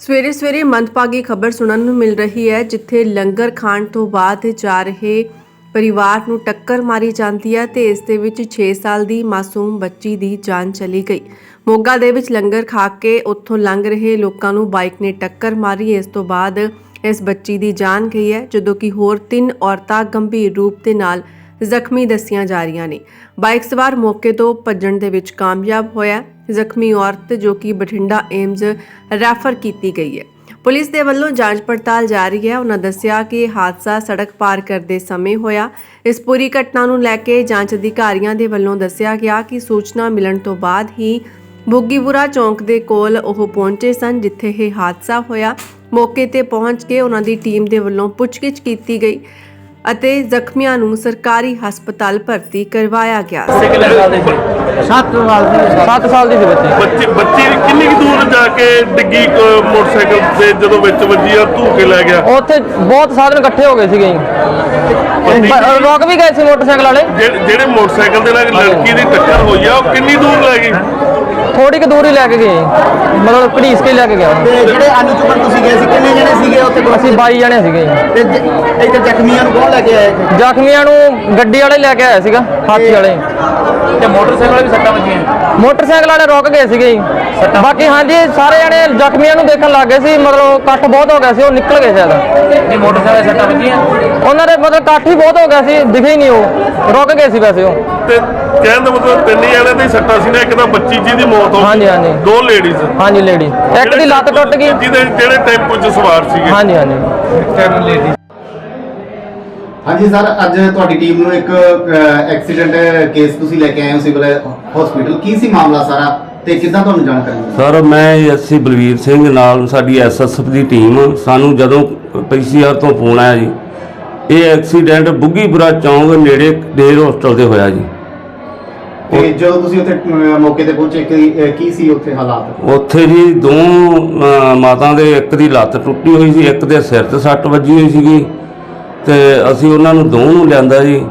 ਸਵੇਰੇ ਸਵੇਰੇ ਮੰਦਭਾਗੀ ਖਬਰ ਸੁਣਨ ਨੂੰ ਮਿਲ ਰਹੀ ਹੈ, ਜਿੱਥੇ ਲੰਗਰ ਖਾਣ ਤੋਂ ਬਾਅਦ ਜਾ ਰਹੇ ਪਰਿਵਾਰ ਨੂੰ ਟੱਕਰ ਮਾਰੀ ਜਾਂਦੀ ਹੈ ਤੇ ਇਸ ਦੇ ਵਿੱਚ 6 ਸਾਲ ਦੀ ਮਾਸੂਮ ਬੱਚੀ ਦੀ ਜਾਨ ਚਲੀ ਗਈ। ਮੋਗਾ ਦੇ ਵਿੱਚ ਲੰਗਰ ਖਾ ਕੇ ਉੱਥੋਂ ਲੰਘ ਰਹੇ ਲੋਕਾਂ ਨੂੰ ਬਾਈਕ ਨੇ ਟੱਕਰ ਮਾਰੀ। ਇਸ ਤੋਂ ਬਾਅਦ ਇਸ ਬੱਚੀ ਦੀ ਜਾਨ ਗਈ ਹੈ, ਜਦੋਂ ਕਿ ਹੋਰ ਤਿੰਨ ਔਰਤਾਂ ਗੰਭੀਰ ਰੂਪ ਦੇ ਨਾਲ ਜ਼ਖਮੀ ਦੱਸੀਆਂ ਜਾ ਰਹੀਆਂ ਨੇ। ਬਾਈਕ ਸਵਾਰ ਮੌਕੇ ਤੋਂ ਭੱਜਣ ਦੇ ਵਿੱਚ ਕਾਮਯਾਬ ਹੋਇਆ। ਜ਼ਖਮੀ ਔਰਤ ਜੋ ਕਿ ਬਠਿੰਡਾ ਏਮਜ਼ ਰੈਫਰ ਕੀਤੀ ਗਈ ਹੈ। ਪੁਲਿਸ ਦੇ ਵੱਲੋਂ ਜਾਂਚ ਪੜਤਾਲ ਜਾਰੀ ਹੈ। ਉਹਨਾਂ ਦੱਸਿਆ ਕਿ ਇਹ ਹਾਦਸਾ ਸੜਕ ਪਾਰ ਕਰਦੇ ਸਮੇਂ ਹੋਇਆ। ਇਸ ਪੂਰੀ ਘਟਨਾ ਨੂੰ ਲੈ ਕੇ ਜਾਂਚ ਅਧਿਕਾਰੀਆਂ ਦੇ ਵੱਲੋਂ ਦੱਸਿਆ ਗਿਆ ਕਿ ਸੂਚਨਾ ਮਿਲਣ ਤੋਂ ਬਾਅਦ ਹੀ ਬੁੱਗੀਪੁਰਾ ਚੌਂਕ ਦੇ ਕੋਲ ਉਹ ਪਹੁੰਚੇ ਸਨ, ਜਿੱਥੇ ਇਹ ਹਾਦਸਾ ਹੋਇਆ। ਮੌਕੇ ਤੇ ਪਹੁੰਚ ਕੇ ਉਹਨਾਂ ਦੀ ਟੀਮ ਦੇ ਵੱਲੋਂ ਪੁੱਛਗਿੱਛ ਕੀਤੀ ਗਈ। ਅਤੇ ਜ਼ਖਮੀਆਂ ਨੂੰ ਸਰਕਾਰੀ ਹਸਪਤਾਲ ਭਰਤੀ ਕਰਵਾਇਆ ਗਿਆ ਸੀ। ਸੱਤ ਸਾਲ ਦੀ 7 ਸਾਲ ਦੀ ਸੀ ਬੱਚੀ? ਬੱਚੇ ਬੱਚੇ ਦੀ ਕਿੰਨੀ ਕੁ ਦੂਰ ਜਾ ਕੇ ਡਿੱਗੀ ਮੋਟਰਸਾਈਕਲ ਤੇ ਜਦੋਂ ਵਿੱਚ ਵੱਜੀ ਆ ਧੂ ਕੇ ਲੈ ਗਿਆ? ਉੱਥੇ ਬਹੁਤ ਸਾਧਨ ਇਕੱਠੇ ਹੋ ਗਏ ਸੀਗੇ ਜੀ। ਬ- ਰੁਕ ਵੀ ਗਏ ਸੀ ਮੋਟਰਸਾਈਕਲ ਵਾਲੇ। ਜਿਹੜੇ ਜਿਹੜੇ ਮੋਟਰਸਾਈਕਲ ਦੇ ਨਾਲ ਲੜਕੀ ਦੀ ਟੱਕਰ ਹੋਈ ਆ ਉਹ ਕਿੰਨੀ ਦੂਰ ਲੈ ਗਈ? ਥੋੜੀ ਕੁ ਦੂਰ ਹੀ ਲੈ ਕੇ ਗਏ। ਮਤਲਬ ਘੜੀਸ ਕੇ ਲੈ ਕੇ ਗਿਆ ਤੇ ਜਿਹੜੇ ਅਨੁਚੂਪਰ ਤੁਸੀਂ ਗਏ ਸੀ ਕਿੰਨੇ ਜਣੇ ਸੀਗੇ ਉੱਥੇ ਅਸੀਂ 22 ਜਣੇ ਸੀਗੇ। ਤੇ ਜ- ਇੱਥੇ ਜ਼ਖਮੀਆਂ ਨੂੰ ਕੌਣ ਲੈ ਕੇ ਆਇਆ ਜ਼ਖਮੀਆਂ ਨੂੰ ਗੱਡੀ ਵਾਲੇ ਲੈ ਕੇ ਆਇਆ ਸੀਗਾ ਹਾਥੀ ਵਾਲੇ। ਤੇ ਮੋਟਰਸਾਈਕਲ ਵਾਲੇ ਵੀ ਸੱਟਾਂ ਵੱਜੀਆਂ। ਮੋਟਰਸਾਈਕਲ ਵਾਲੇ ਰੁਕ ਗਏ ਸੀਗੇ ਜੀ। ਬਾਕੀ ਹਾਂਜੀ ਸਾਰੇ ਜਣੇ ਜ਼ਖਮੀਆਂ ਨੂੰ ਦੇਖਣ ਲੱਗ ਗਏ ਸੀ ਮਤਲਬ ਇਕੱਠ ਬਹੁਤ ਹੋ ਗਿਆ ਸੀ ਉਹ ਨਿਕਲ ਗਏ ਸ਼ਾਇਦ। ਨਹੀਂ ਮੋਟਰਸਾਈਕਲ ਸੱਟਾਂ ਵੱਜੀਆਂ? ਉਹਨਾਂ ਦੇ ਮਤਲਬ ਇਕੱਠ ਹੀ ਬਹੁਤ ਹੋ ਗਿਆ ਸੀ ਦਿਖੇ ਹੀ ਨਹੀਂ ਉਹ। ਰੁਕ ਗਏ ਸੀ ਵੈਸੇ ਉਹ। ਤੇ ਕਹਿਣ ਦਾ ਮਤਲਬ ਤਿੰਨ ਜਣੇ ਤੇ ਸੱਟਾਂ ਸੀ ਨਾ ਇੱਕ ਤਾਂ ਬੱਚੀ ਜੀ ਦੀ ਮੌਤ ਹੋ ਗਈ। ਹਾਂਜੀ, ਹਾਂਜੀ। ਦੋ ਲੇਡੀਜ਼ ਹਾਂਜੀ ਲੇਡੀ ਇੱਕ ਦੀ ਲੱਤ ਟੁੱਟ ਗਈ। ਜਿਹਦੇ ਜਿਹੜੇ ਟੈਂਪੂ 'ਚ ਸਵਾਰ ਸੀਗੇ। ਹਾਂਜੀ ਹਾਂਜੀ। ਹਾਂਜੀ ਸਰ ਅੱਜ ਤੁਹਾਡੀ ਟੀਮ ਨੂੰ ਇੱਕ ਐਕਸੀਡੈਂਟ ਕੇਸ ਤੁਸੀਂ ਲੈ ਕੇ ਆਏ ਹੋ ਸਿਵਲ ਹਸਪੀਟਲ ਕੀ ਸੀ ਮਾਮਲਾ ਸਾਰਾ ਤੇ ਕਿੱਦਾਂ ਤੁਹਾਨੂੰ ਜਾਣਕਾਰੀ ਮਿਲੀ? ਸਰ ਮੈਂ ਐਸਸੀ ਬਲਵੀਰ ਸਿੰਘ ਨਾਲ ਸਾਡੀ ਐਸਐਸਐਫ ਦੀ ਟੀਮ ਸਾਨੂੰ ਜਦੋਂ ਪੀਸੀਆਰ ਤੋਂ ਫੋਨ ਆਇਆ ਜੀ ਇਹ ਐਕਸੀਡੈਂਟ ਬੁੱਗੀਪੁਰਾ ਚੌਂਕ ਨੇੜੇ ਡੇਰ ਹੋਸਟਲ ਤੇ ਹੋਇਆ ਜੀ। ਤੇ ਜਦੋਂ ਤੁਸੀਂ ਉੱਥੇ ਮੌਕੇ ਤੇ ਪਹੁੰਚੇ ਕੀ ਸੀ ਉੱਥੇ ਹਾਲਾਤ? ਉੱਥੇ ਜੀ ਦੋ ਮਾਤਾ ਦੇ ਇੱਕ ਦੀ ਲੱਤ ਟੁੱਟੀ ਹੋਈ ਸੀ ਇੱਕ ਦੇ ਸਿਰ ਤੇ ਸੱਟ ਵੱਜੀ ਹੋਈ ਸੀਗੀ। ਤੇ ਅਸੀਂ ਉਹਨਾਂ ਨੂੰ ਦੋ ਨੂੰ ਲਿਆਂਦਾ ਜੀ।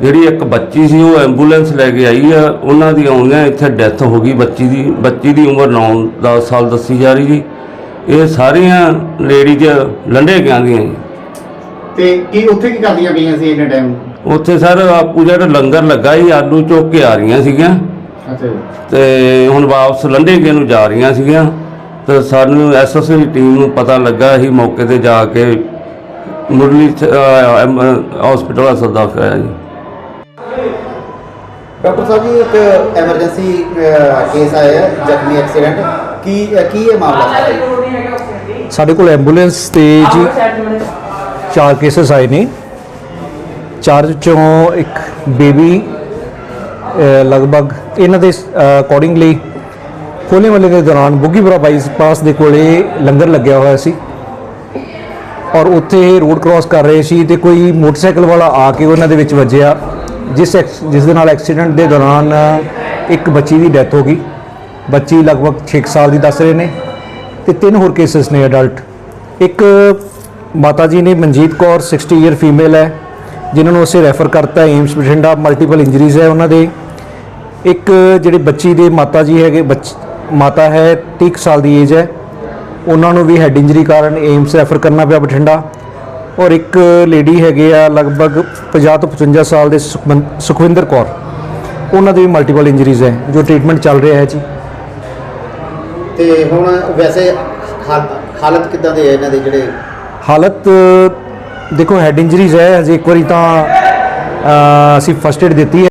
ਜਿਹੜੀ ਇੱਕ ਬੱਚੀ ਸੀ ਉਹ ਐਂਬੂਲੈਂਸ ਲੈ ਕੇ ਆਈ ਆ। ਉਹਨਾਂ ਦੀ ਆਉਂਦਿਆਂ ਇੱਥੇ ਡੈਥ ਹੋ ਗਈ ਬੱਚੀ ਦੀ। ਬੱਚੀ ਦੀ ਉਮਰ 9-10 ਸਾਲ ਦੱਸੀ ਜਾ ਰਹੀ ਜੀ। ਇਹ ਸਾਰੀਆਂ ਲੇਡੀਜ਼ ਲੰਡੇ ਗਿਆਂ ਦੀਆਂ ਜੀ। ਤੇ ਕੀ ਉੱਥੇ ਕੀ ਕਰਦੀਆਂ ਪਈਆਂ ਸੀ ਇੰਨੇ ਟਾਈਮ ਉੱਥੇ ਸਰ ਆਪੂ ਜਿਹੜਾ ਲੰਗਰ ਲੱਗਾ ਸੀ ਆਲੂ ਚੁੱਕ ਕੇ ਆ ਰਹੀਆਂ ਸੀਗੀਆਂ। ਅੱਛਾ। ਤੇ ਹੁਣ ਵਾਪਸ ਲੰਡੇਗੇ ਨੂੰ ਜਾ ਰਹੀਆਂ ਸੀਗੀਆਂ। ਤੇ ਸਾਨੂੰ ਐਸਐਸਏ ਦੀ ਟੀਮ ਨੂੰ ਪਤਾ ਲੱਗਾ ਅਸੀਂ ਮੌਕੇ ਤੇ ਜਾ ਕੇ ਮੁਰਲੀ ਹਸਪੀਟਲ ਦਾ ਸੱਦਾ ਕਰਾਇਆ ਜੀ। ਡਾਕਟਰ ਸਾਹਿਬ ਜੀ ਇੱਕ ਐਮਰਜੈਂਸੀ ਕੇਸ ਆਇਆ ਹੈ ਜ਼ਖਮੀ ਐਕਸੀਡੈਂਟ ਕੀ ਕੀ ਇਹ ਮਾਮਲਾ ਸਾਰਾ ਜੀ? ਸਾਡੇ ਕੋਲ ਐਂਬੂਲੈਂਸ ਤੇ ਜੀ ਚਾਰ ਕੇਸਸ ਆਏ ਨੇ। ਚਾਰ ਚੋਂ ਇੱਕ ਬੇਬੀ ਲਗਭਗ ਇਹਨਾਂ ਦੇ ਅਕੋਰਡਿੰਗਲੀ ਹੋਲੇ ਮਹੱਲੇ ਦੇ ਦੌਰਾਨ ਬੁੱਗੀਪੁਰਾ ਬਾਈਪਾਸ ਦੇ ਕੋਲੇ ਲੰਗਰ ਲੱਗਿਆ ਹੋਇਆ ਸੀ। ਔਰ ਉੱਥੇ ਇਹ ਰੋਡ ਕ੍ਰਾਸ ਕਰ ਰਹੇ ਸੀ ਤੇ ਕੋਈ ਮੋਟਰਸਾਈਕਲ ਵਾਲਾ ਆ ਕੇ ਉਹਨਾਂ ਦੇ ਵਿੱਚ ਵੱਜਿਆ, ਜਿਸ ਐਕਸ- ਜਿਸ ਦੇ ਨਾਲ ਐਕਸੀਡੈਂਟ ਦੇ ਦੌਰਾਨ ਇੱਕ ਬੱਚੀ ਦੀ ਡੈਥ ਹੋ ਗਈ। ਬੱਚੀ ਲਗਭਗ 6 ਸਾਲ ਦੀ ਦੱਸ ਰਹੇ ਨੇ ਤੇ ਤਿੰਨ ਹੋਰ ਕੇਸਸ ਨੇ ਅਡਲਟ ਇੱਕ ਮਾਤਾ ਜੀ ਨੇ ਮਨਜੀਤ ਕੌਰ 60 ਈਅਰ ਫੀਮੇਲ ਹੈ, ਜਿਨ੍ਹਾਂ ਨੂੰ ਅਸੀਂ ਰੈਫਰ ਕਰਤਾ ਏਮਸ ਬਠਿੰਡਾ ਮਲਟੀਪਲ ਇੰਜਰੀਜ਼ ਹੈ ਉਹਨਾਂ ਦੇ। ਇੱਕ ਜਿਹੜੇ ਬੱਚੀ ਦੇ ਮਾਤਾ ਜੀ ਹੈਗੇ, ਬੱਚ, ਮਾਤਾ ਹੈ 30 ਕੁ ਸਾਲ ਦੀ ਏਜ ਹੈ। ਉਹਨਾਂ ਨੂੰ ਵੀ ਹੈਡ ਇੰਜਰੀ ਕਾਰਨ ਏਮਸ ਰੈਫਰ ਕਰਨਾ ਪਿਆ ਬਠਿੰਡਾ। ਔਰ ਇੱਕ ਲੇਡੀ ਹੈਗੇ ਆ ਲਗਭਗ 50 ਤੋਂ 55 ਸਾਲ ਦੇ ਸੁਖਵਿੰਦਰ ਕੌਰ। ਉਹਨਾਂ ਦੇ ਵੀ ਮਲਟੀਪਲ ਇੰਜਰੀਜ਼ ਹੈ ਜੋ ਟ੍ਰੀਟਮੈਂਟ ਚੱਲ ਰਿਹਾ ਹੈ ਜੀ। ਤੇ ਹੁਣ ਵੈਸੇ ਹਾਲ- ਹਾਲਤ ਕਿੱਦਾਂ ਦੇ ਹੈ ਇਹਨਾਂ ਦੇ ਜਿਹੜੇ? ਹਾਲਤ ਦੇਖੋ ਹੈਡ ਇੰਜਰੀਜ਼ ਹੈ ਹਜੇ ਇੱਕ ਵਾਰੀ ਤਾਂ ਅਸੀਂ ਫਸਟ ਏਡ ਦਿੱਤੀ ਹੈ।